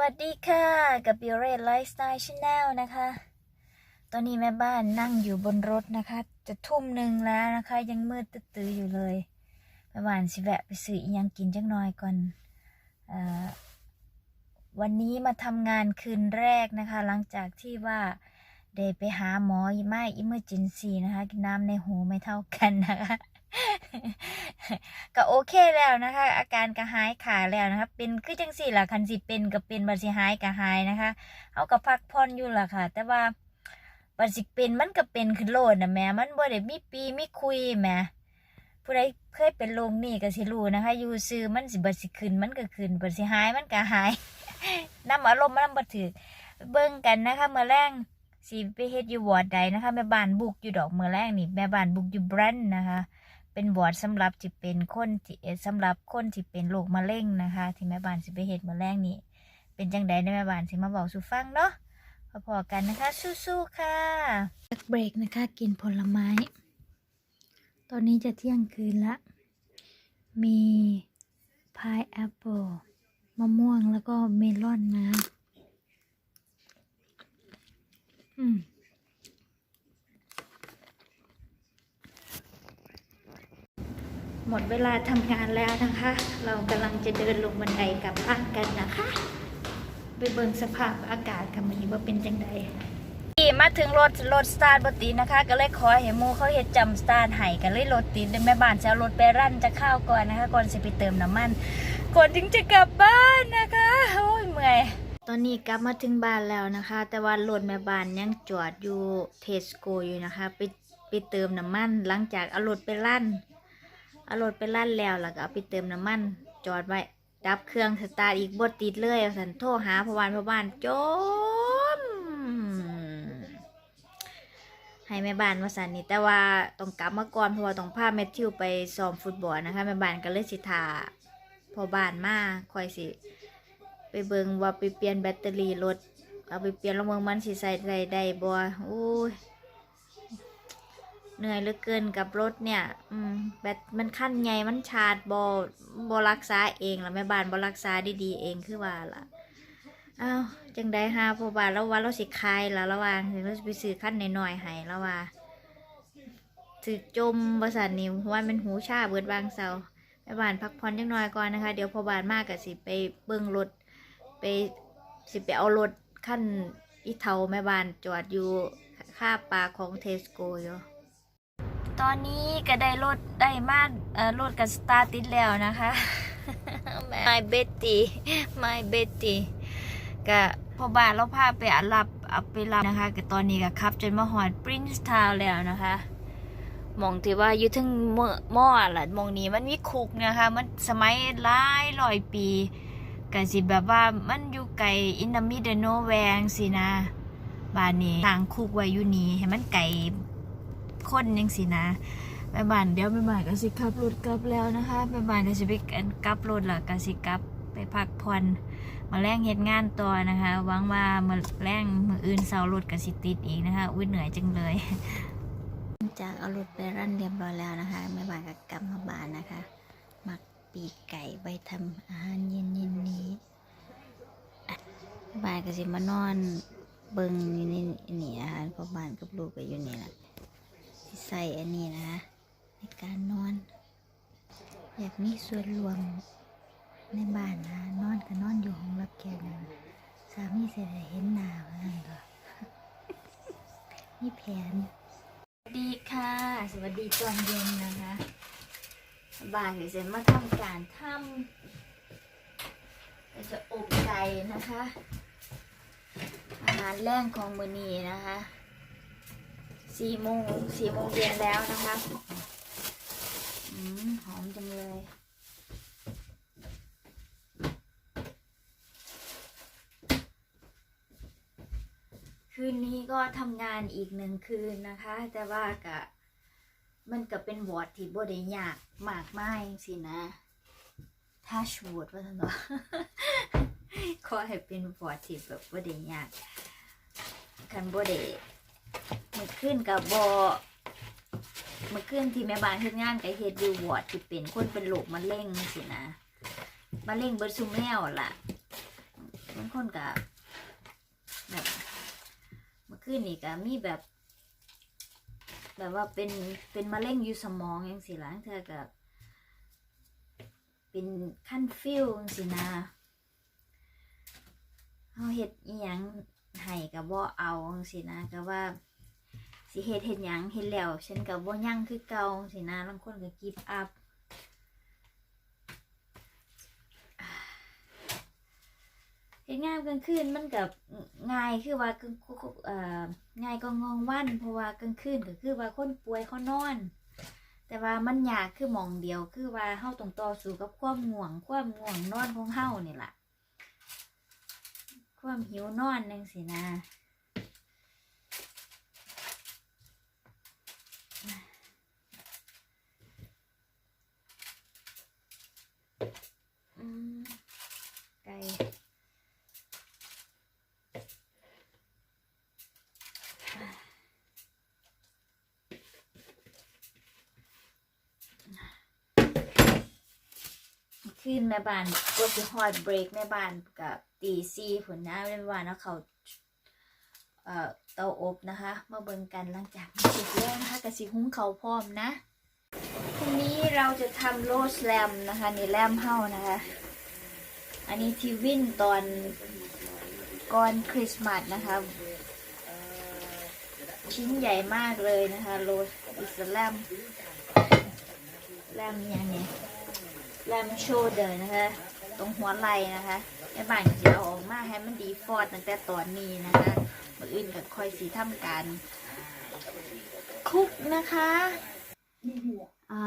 วัสดีค่ะกับบิวเร t ไลฟ์สไตล์ชาแนลนะคะ ตอนนี้แม่บ้านนั่งอยู่บนรถนะคะ จะทุ่มหนึ่งแล้วนะคะ ยังมืดตื้ออยู่เลยแม่บ้านสิแวะไปซื้อยังกินจักหน่อยก่อนออวันนี้มาทำงานคืนแรกนะคะ หลังจากที่ว่าได้ไปหาหมอไม่อิมเมอร์จินซีนะคะกินน้ำในหูไม่เท่ากันนะคะ ก็โอเคแล้วนะคะ อาการกระหายขาแล้วนะคะ เป็นคือจังสี่ล่ะคันสิเป็นก็เป็นบัดสิหายกระหายนะคะเอากับพักผ่อนอยู่ล่ะค่ะ แต่ว่าบัดสิเป็นมันก็เป็นขึ้นโลดนะแม่มันบ่ได้มีปีมีคุยแม่ผู้ใดเคยเป็นโรนี่ก็สิรู้นะคะ อยู่ซื้อมันสิบัดสิขึ้นมันก็ขึ้นบัดสิหายมันก็หายน้ำอารมณ์มันบ่ถือเบิ่งกันนะคะเมื่อแรงสิไปเฮ็ดอยู่วอร์ดใดนะคะแม่บ้านบุกอยู่ดอกเมื่อแรงนี่แม่บ้านบุกอยู่แบรนด์นะคะ เป็นบอร์ดสำหรับที่เป็นคนที่เอ่อสำหรับคนที่เป็นโรคมะเร็งนะคะ ที่แม่บ้านสิไปเฮ็ดมื้อแรงนี่เป็นจังใดในแม่บ้านสิมาบอกสู่ฟังเนาะพอๆกันนะคะ สู้ๆค่ะพักเบรกนะคะ กินผลไม้ ตอนนี้จะเที่ยงคืนละ มีพายแอปเปิลมะม่วงแล้วก็เมลอนนะ อืม หมดเวลาทำงานแล้วนะคะ เรากำลังจะเดินลงบันไดกลับบ้านกันนะคะ ไปเบิ่งสภาพอากาศกันมีว่าเป็นจังใดมาถึงรถรถสตาร์ทบติดนะคะ ก็เลยขอให้หมูเขาเฮ็ดจำสตาร์ทให้กันเลยรถติดเดี๋ยวแม่บ้านจะเอารถไปรั่นจะเข้าวก่อนนะคะ ก่อนจะไปเติมน้ำมันก่อนถึงจะกลับบ้านนะคะโอ้ยเมื่อยตอนนี้กลับมาถึงบ้านแล้วนะคะ แต่ว่ารถแม่บ้านยังจอดอยู่เทสโกอยู่นะคะ ไปไปเติมน้ำมันหลังจากเอารถไปรั่น เอารถไปลั่นแล้วแล้วก็เอาไปเติมน้ำมัน จอดไว้ ดับเครื่องสตาร์ทอีกบดติดเลยสันโทรหาพวานพอบ้านจมให้แม่บ้านมาสันนี่แต่ว่าต้องกลับมาก่อนเพราะว่าต้องพาแมทธิวไปซ้อมฟุตบอลนะคะแม่บ้านก็เลยสิทาพอบ้านมาคอยสิ ไปเบิงว่าไปเปลี่ยนแบตเตอรี่รถเอาไปเปลี่ยนล้วเมืองมันสิใส่ได้ได้บ่โอ้ย เหนื่อยเหลือเกินกับรถเนี่ย อืมแบตมันขั้นใหญ่มันชาร์จบอบอรักษาเองแล้วแม่บ้านบอรักษาดีๆเองคือว่าล่ะอ้าวจังได้หาพอบานแล้วว่าเราสิคายแล้วระว่างเราจะไปซื้อขั้นหน่อยๆให้แล้วว่าถือจมบริษัทนิวว่ามันหูชาเบิดบางเสาแม่บ้านพักผ่อนจังหน่อยก่อนนะคะ เดี๋ยวพอบานมากกับสิไปเบิ้งรถไปสิไปเอารถขั้นอีเทาแม่บ้านจอดอยู่ค่าปลาของเทสโกอยู่ ตอนนี้ก็ได้รถได้มาเอ่อรถกับสตาร์ทติดแล้วนะคะ My Betty My Betty ก็พอบานเราพาไปอารับเอาไปรับนะคะก็ตอนนี้ก็ขับจนมาหอด Prince Town แล้วนะคะหมองที่ว่าอยู่ถึงเมื่อหม้อล่ะหมองนี้มันมีคุกนะคะ มันสมัยหลายร้อยปีก็สิแบบว่ามันอยู่ไกลอินนามิเดโนแวงสินะบ้านนี้ทางคุกไว้อยู่นี่ให้มันไกล คนยังสินะแม่บ้านเดี๋ยวแม่บ้านก็สิขับรถกลับแล้วนะคะแม่บ้านก็สิไปกันกลับรถล้วก็สิกลับไปพักผ่อนมาแรงเฮ็ดงานต่อนะคะหวังว่ามาแรงมืออื่นเสารถก็สิติดอีกนะคะอุ้ยเหนื่อยจังเลย จากเอารถไปรั่นเรียบร้อยแล้วนะคะแม่บ้านก็กลับมาบ้านนะคะหมักปีกไก่ไว้ทำอาหารเย็นๆนนี้แม่บ้านก็สิมานอนเบิ่งนี่นี่นะคะพราะบ้านกับลูกก็อยู่นี่แหละ ส่อันนี้นะ ในการนอน อยากมีส่วนรวมในบ้านนะนอนก็นอนอยู่ห้องรับแขกนะสามีเสร็จเห็นหน้าว่างั้นก็นี่แผนสวัสดีค่ะ สวัสดีตอนเย็นนะคะบ่ายเสร็จมาทำการทำจะอบไก่นะคะ อาหารแรงของมือนีนะคะ สี่โมงสี่โมงเย็นแล้วนะคะอืมหอมจังเลยคืนนี้ก็ทำงานอีกหนึ่งคืนนะคะ แต่ว่ากะมันก็เป็นวอร์ดที่บ่ได้ยากมากมายสินะทัชวอร์ดว่าท่านบอกขอให้เป็นวอร์ดที่แบบบ่ได้ยากคันบ่ได้ มื่อคืนกับบอมื่อคืนที่แม่บ้านเฮ็ดงานกับเฮ็ดอยู่วอร์ดที่เป็นคนเป็นโรคมะเร็งสินะมะเร็งเบิดซุมแมวล่ะางคนก็แบบมื่อคืนนี่ก็มีแบบ แบบว่าเป็นเป็นมะเร็งอยู่สมองอย่างสิหลังเธอกับเป็นขั้นฟิวจังสินะเขาเฮ็ดอีหยัง ให้กับบ่เอาจังสินะก็ว่าสิเฮ็ดเฮ็ดหยังเฮ็ดแล้วฉันกับบ่ยั่งคือเก่าจังสินะบางคนก็กิฟอัพเฮ็ดงานกลางคืนมันกับง่ายคือว่ากลางเอ่อง่ายก็งองวัน เพราะว่ากลางคืนก็คือว่าคนป่วยเขานอน แต่ว่ามันยากคือมองเดียวคือว่าเฮาต้องต่อสู้กับความง่วงความง่วงนอนของเฮานี่แหละ ความหิวนอนจังสินะไก่ขึ้นแม่บ้านก็จะฮอดเบรกแม่บ้านกับ ตีซีผลนะแม่บ้านแล้วเขาเอ่อเตาอบนะคะ มาเบิ่งกันหลังจากมันเสร็จแล้วนะคะกะสิหุงเขาพร้อมนะพรุ่งนี้เราจะทำโรสแลมนะคะนี่แลมเฮานะคะ อันนี้ที่วิ่นตอนก่อนคริสต์มาสนะคะชิ้นใหญ่มากเลยนะคะโรสอิสแลมแลมยังไงแลมโชเดอร์นะคะ ตรงหัวไหล่นะคะ แม่บ้านจะเอาออกมาให้มันดีฟอดตั้งแต่ตอนนี้นะคะมืออื่นก็ค่อยสีทำการคลุกนะคะอ่า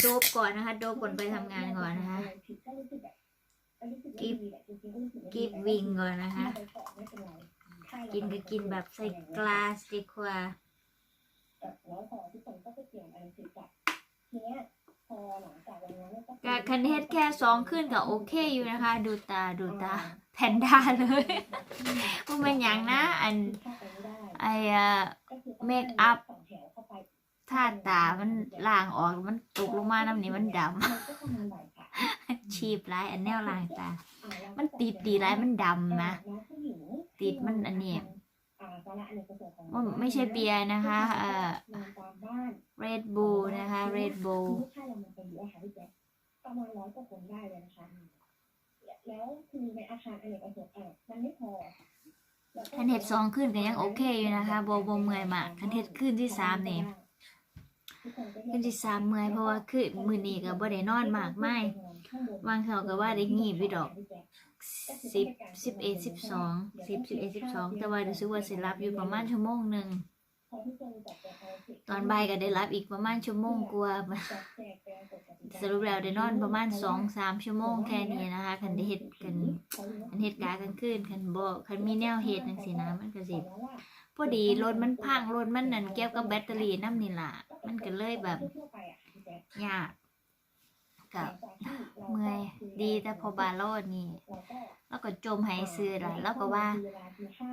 โดบก่อนนะคะ โดบก่อนไปทำงานก่อนนะคะกิฟกิฟวิงก่อนนะคะ กินก็กินแบบใส่กลาสดีกว่าแล้วพอทุกคนก็ไปเปลี่ยนอะไรสิกับทีเนี้ยพอหลังจา กวันนั้นก็กะคันเฮ็ดแค่สองขึ้นก็โอเคอยู่นะคะ ดูตาดูตาแพนด้าเลยมันเป็นอย่างนะอันเข้าไปไม่ได้ไอเอ่อก็คือเมคอัพสองแถวเข้าไปท่าตามันล่างออกมันตกลงมาน้ำนี้มันดมันก็ทำงานบ่อยค่ะำชีพร้ายอันแนวล่างตาอ่าแล้วมันติดดีร้ายมันดำนะน้องผู้หญิงติดมันอันนี้ ไม่ใช่เบียร์นะคะเอ่อนอนตามบ้าน Red Bull นะคะ Red คือ Bull ลูกค้าเรามันเป็นเยอะค่ะพี่แจ๊คประมาณร้อยกว่าคนได้เลยนะคะแล้วคือในอาคารอเนกประสงค์อะมันไม่พอแล้วก็คันเฮ็ดสองขึ้นก็ยังโอเคอยู่นะคะโบโบเมื่อยมากคันเฮ็ดขึ้นที่สามนี่ขึ้นที่สามเมื่อยเพราะว่าคือมื้อนี้ก็บ่ได้นอนมากมายบางเขาก็ว่าได้งีบอยู่ดอก สิบสิบเอ็ดสิบสองสิบสิบเอ็ดสิบสองแต่ว่ารู้สึกว่าสิรับอยู่ประมาณชั่วโมงหนึ่งตอนบ่ายก็ได้รับอีกประมาณชั่วโมงกว่าสรุปแล้วได้นอนประมาณสองสามชั่วโมงแค่นี้นะคะคันได้เฮ็ดกันคันเฮ็ดกากลางคืนคันบ่คันมีแนวเฮ็ดจังซี่นะมันก็สิพอดีรถมันพังรถมันนั่นเกี่ยวกับแบตเตอรี่น้ำนี่ล่ะมันก็เลยแบบยากกับ เมื่อยดีแต่พอบาโลดนี่แล้วก็จมให้ซื้อล่ะแล้วก็ว่า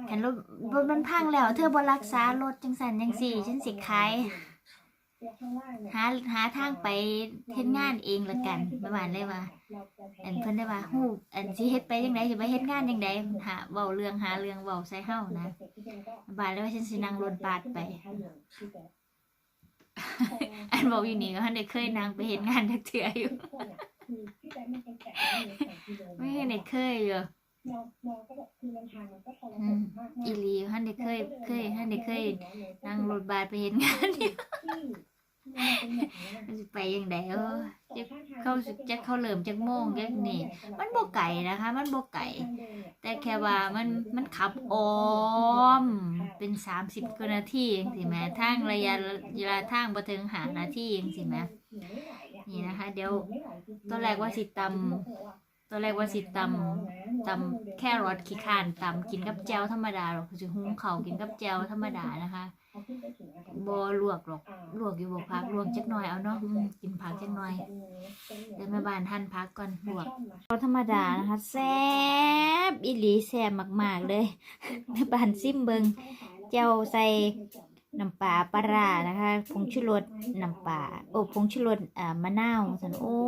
คันรถรถมันพังแล้ว เธอบ่รักษารถจังซั่นจังซี่ฉันสิขายหาหาทางไปเฮ็ดงานเองละกันประมาณเลยว่าอันเพิ่นได้ว่าฮู้อันสิเฮ็ดไปจังไดสิไปเฮ็ดงานจังไดหาเว้าเรื่องหาเรื่องเว้าใส่เฮานะบาดเลยว่าฉันสินั่งรถบัสไป อันบอกอยู่นี่ก็ทันได้เคยนั่งไปเฮ็ดงานจักเทื่ออยู่ ไม่ได้เคยอยู่อีหลีทันได้เคยเคยทันได้เคยนั่งรถบัสไปเฮ็ดงานอยู่มันสิไปจังไดเออจะเข้าสิจะเข้าเริ่มจักโมงจักนี่ มันบ่ไกลนะคะ มันบ่ไกลแต่แค่ว่ามันมันขับอ้อม เป็นสามสิบกว่านาทีเองสิแหม่ทางระยะเวลาทางบ่ถึงหานาทีเองสิแหม่ นี่นะคะ เดี๋ยวตอนแรกว่าสิตำตอนแรกว่าสิตำตำแค่รสขี้ข้านตำกินกับแจ่วธรรมดาหรอกคือสิหุงข้าวกินกับแจ่วธรรมดานะคะบ่ลวกหรอกลวกอยู่บ่พักลวกจักหน่อยเอาเนาะอืมกินผักจักหน่อยเดี๋ยวแม่บ้านหั่นผักก่อนลวกก็ธรรมดานะคะแซ่บอีหลีแซ่บมากๆเลยแม่บ้านซิมเบิงเจ้าใส่ น้ำปลาปลานะคะผงชูรสน้ำปลาโอ้ผงชูรสอ่ามะนาวสันโอ้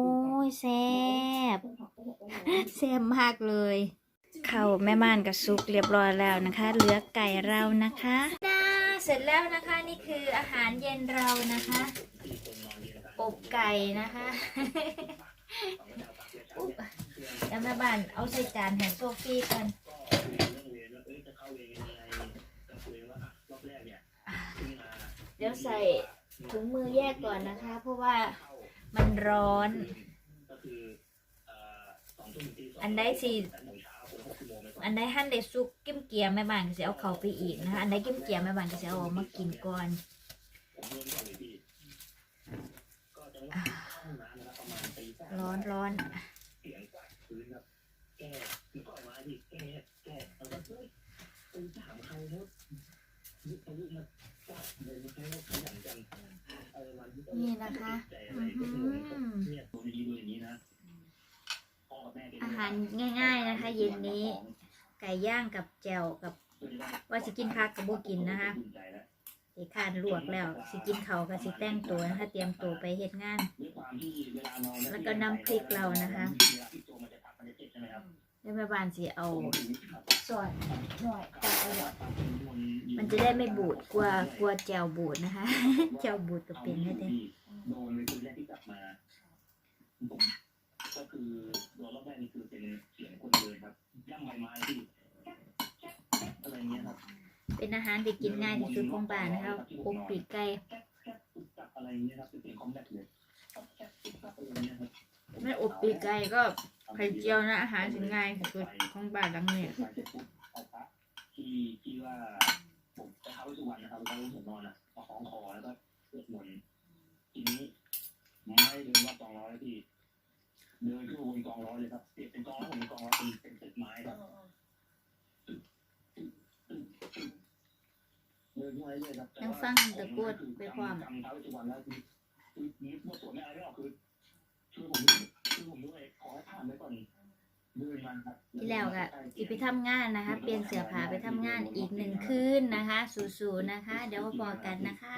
ยแซ่บแซ่บมากเลยเข้าแม่ม่านกับซุกเรียบร้อยแล้วนะคะ เหลือไก่เรานะคะน่าเสร็จแล้วนะคะนี่คืออาหารเย็นเรานะคะอบไก่นะคะอุ๊บเดี๋ยวแม่บ้านเอาใส่จานให้โซฟี่กัน เดี๋ยวใส่ถุงมือแยกก่อนนะคะ เพราะว่ามันร้อน อันใดสิอันใดหั่นได้ซุกกิ้มเกียร์แม่บานก็สิเอาเขาไปอีกนะคะอันใดกิ้มเกียร์แม่บ้านก็สิเอาออกมากินก่อนร้อนร้อน นี่นะคะอื้อหืออาหารง่าย ๆนะคะ เย็นนี้ ไก่ย่างกับแจ่วกับ ว่าสิกินผักกับโบกินนะคะสิขานลวกแล้ว สิกินเขากับสิแต่งตัวนะคะเตรียมตัวไปเฮ็ดงาน แล้วก็น้ำพริกเรานะคะ แล้วแม่บ้านสิเอาซอสหน่อยตักเอาหน่อยมันจะได้ไม่บูดกลัวกลัวแจ่วบูดนะคะ แจ่วบูดก็เป็นได้เด้โดนในคืนแรกที่กลับมาผมก็คือโดนรอบแรกนี่คือเป็นเสียงคนเดินครับย่ำใบไม้ที่อะไรเงี้ยครับเป็นอาหารที่กินง่ายที่สุดของบ้านนะคะอบปีกไก่จับอะไรเงี้ยครับเป็นเสียงคอมแบทเลยอะไรเงี้ยครับไม่อบปีกไก่ก็ ไข่เจียวนะอาหารที่ง่ายที่สุดของบ้านหลังนี้ไปเสร็จปุ๊บเอาพระที่ที่ว่าผมจะเข้าสุกวรรณนะครับแล้วผมนอนอะเอาของคอแล้วก็สวดหมนทีนี้ไม่เดินรอบกองร้อยพี่เดินขึ้นบนกองร้อยเลยครับเป็นกองร้อยผมเป็นกองร้อยเป็นเป็นตึกไม้ครับยังฟังตะโกนไปพร้อมจำเท้าวเวสสุวรรณแล้วคือคือนึกว่าสวดไม่อะไรไม่ออกคือช่วยผม ที่แล้วก็สิไปทำงานนะคะ เปลี่ยนเสื้อผ้าไปทำงานอีกหนึ่งคืนนะคะ สู้ๆนะคะ เดี๋ยวมาบอกกันนะคะ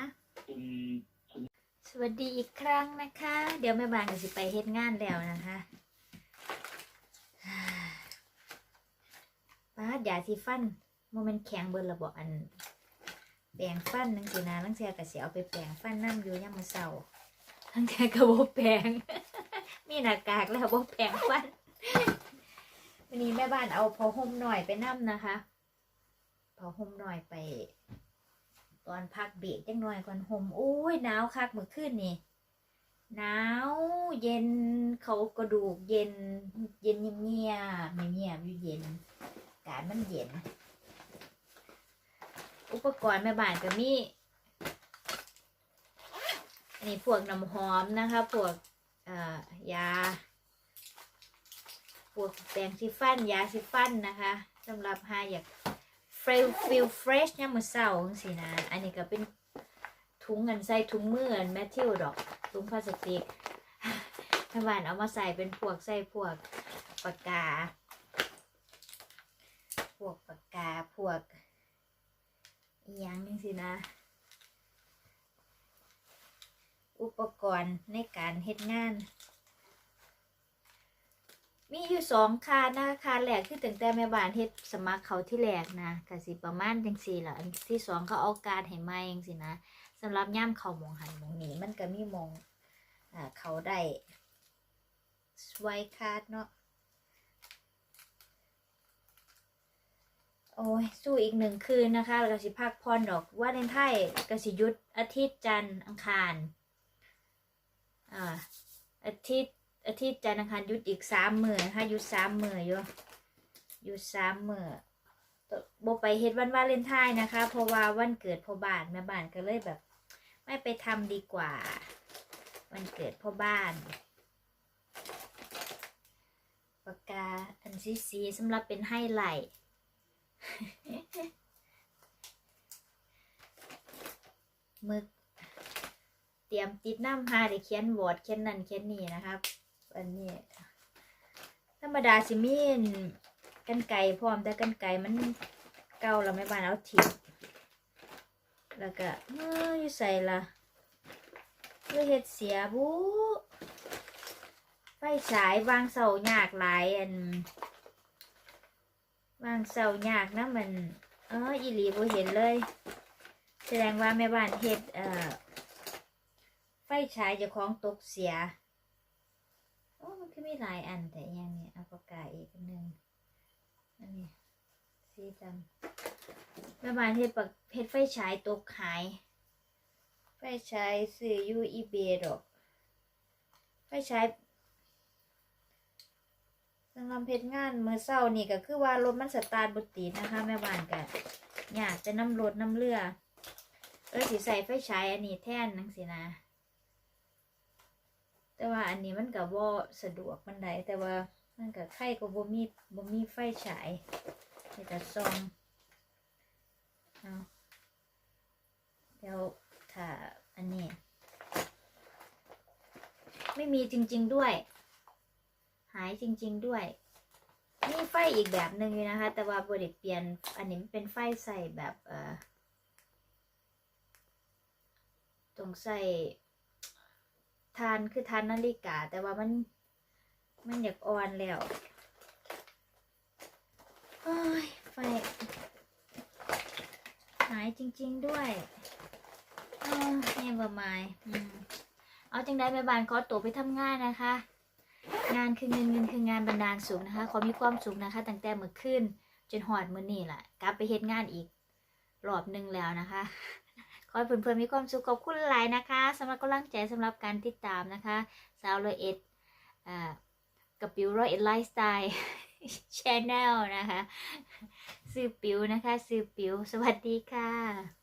สวัสดีอีกครั้งนะคะ เดี๋ยวแม่บานก็สิไปเฮ็ดงานแล้วนะคะป้าดยาสีฟันโมเมนต์แข็งเบิร์ละบอกอันแปรงฟันนังสีนาลังเสียก็สิเอาไปแปรงฟันน้ำอยู่ยามมื้อเช้าลังเสียก็บ่แปรง มีหน้ากากแล้วบ่แปรงฟันวันนี้แม่บ้านเอาผ้าห่มหน่อยไปนํนะคะผ้าห่มหน่อยไป ตอนพักเบรกจังหน่อยก่อนห่มโอ้ยหนาวคักเมื่อคืนนี่หนาวเย็นเขากระดูกเย็น เย็นเงียบเงียบอยู่เย็นอากาศมันเย็น อุปกรณ์แม่บ้านก็มีอันนี้พวกน้ำหอมนะคะ พวก ยาพวกแปรงสีฟันยาสีฟันนะคะสำหรับหาอยากฟิลฟิลเฟรชเนี่ยมือเศร้าจังสินะ อันนี้ก็เป็นถุงเงินใส่ถุงมืออันแมทธิวดอกถุงพลาสติกแม่บ้านเอามาใส่เป็นพวกใส่พวกปากกา พวกปากกาพวกอีหยังจังสินะ อุปกรณ์ในการเฮ็ดงาน มีอยู่สองคานะคาแรกที่ตั้งแต่แม่บ้านเฮ็ดสมัครเขาที่แรกนะก็สิประมาณจังสี่ละอันที่สองเขาเอาการให้มาจังสินะสำหรับย่ามเขาหมองหันหมองหนีมันก็มีหมองอ่าเขาได้สไวคาดเนาะโอ้ย สู้อีกหนึ่งคืนนะคะ แล้วก็สิพักพรดอกว่าเลนไทยก็สิยุดอาทิตย์จันทร์อังคาร อ่าอาทิตย์อาทิตย์จันทร์อังคารหยุดอีกสามมือนะคะหยุดสามมืออยู่หยุดสามมือโบไปเฮ็ดวันวาเลนไทน์นะคะ เพราะว่าวันเกิดพ่อบ้านแม่บ้านก็เลยแบบ ไม่ไปทำดีกว่า วันเกิดพ่อบ้านปากกาอันสีสีสำหรับเป็นไฮไลท์มึก เตรียมติดน้ำหาได้เขียนวอดเขียนนั่นเขียนนี่นะครับ อันนี้ ธรรมดาสิมีนกันไก่พร้อมแต่กันไก่มันเก่าแล้วไม่บานเอาถิ่แล้วก็เอ้ออยู่ใส่ละเลยเฮ็ดเสียบุไฟฉายวางเสายากหลายอันวางเสายากนะมัน เอออีหลีบ่เห็นเลย แสดงว่าแม่บ้านเฮ็ดเอ่อ ฟฉายจะของตกเสีย โอ้ มันคือมีหลายอันแต่ยังเนี่ยเอาปากกาอีกนหนึ่งอันนี้สีดำแม่บ้านเฮ็ดปักเฮ็ดไฟฉายตกหาย ไฟฉายซื้ออยู่อีเบดอก ไฟฉายสำหรับเพชรงานเมื่อเช้านี่ก็คือว่ารถมันสตาร์ทบ่ตินะคะ แม่บ้านก็อยากจะน้ำรถน้ำเรือเออสิใส่ไฟฉายอันนี้แท่นนังสินะ แต่ว่าอันนี้มันก็บ่สะดวกมันไดแต่ว่ามันก็ไข่ก็บ่มีบ่มีไฟฉายมีแต่ซองเอาเดี๋ยวถ้าอันนี้ ไม่มีจริง ๆด้วย หายจริง ๆด้วยมีไฟอีกแบบหนึ่งอยู่นะคะ แต่ว่าบริเปลี่ยน อันนี้เป็นไฟใส่แบบเอ่อตรงใส่านคือทานนาฬิกา แต่ว่ามัน มันอยากอ่อนแล้วโอ้ยไฟหายจริง ๆด้วยเออเนี่ยบะไม้อืมเอาจังได้แม่บ้านขอตัวไปทำงานนะคะ งานคือเงินเงินคืองานบรรดาลสูงนะคะ ขอมีความสุขนะคะ ตั้งแต่เมื่อคืนจนหอดมื้อนี่แหละกลับไปเฮ็ดงานอีกรอบหนึ่งแล้วนะคะ ขอให้เพื่อนๆมีความสุขขอบคุณหลายนะคะสำหรับกำลังใจสำหรับการติดตามนะคะสาวร้อยเอ็ดกับปิวร้อยเอ็ดไลฟ์สไตล์ชแนลนะคะซื้อปิวนะคะซื้อปิวสวัสดีค่ะ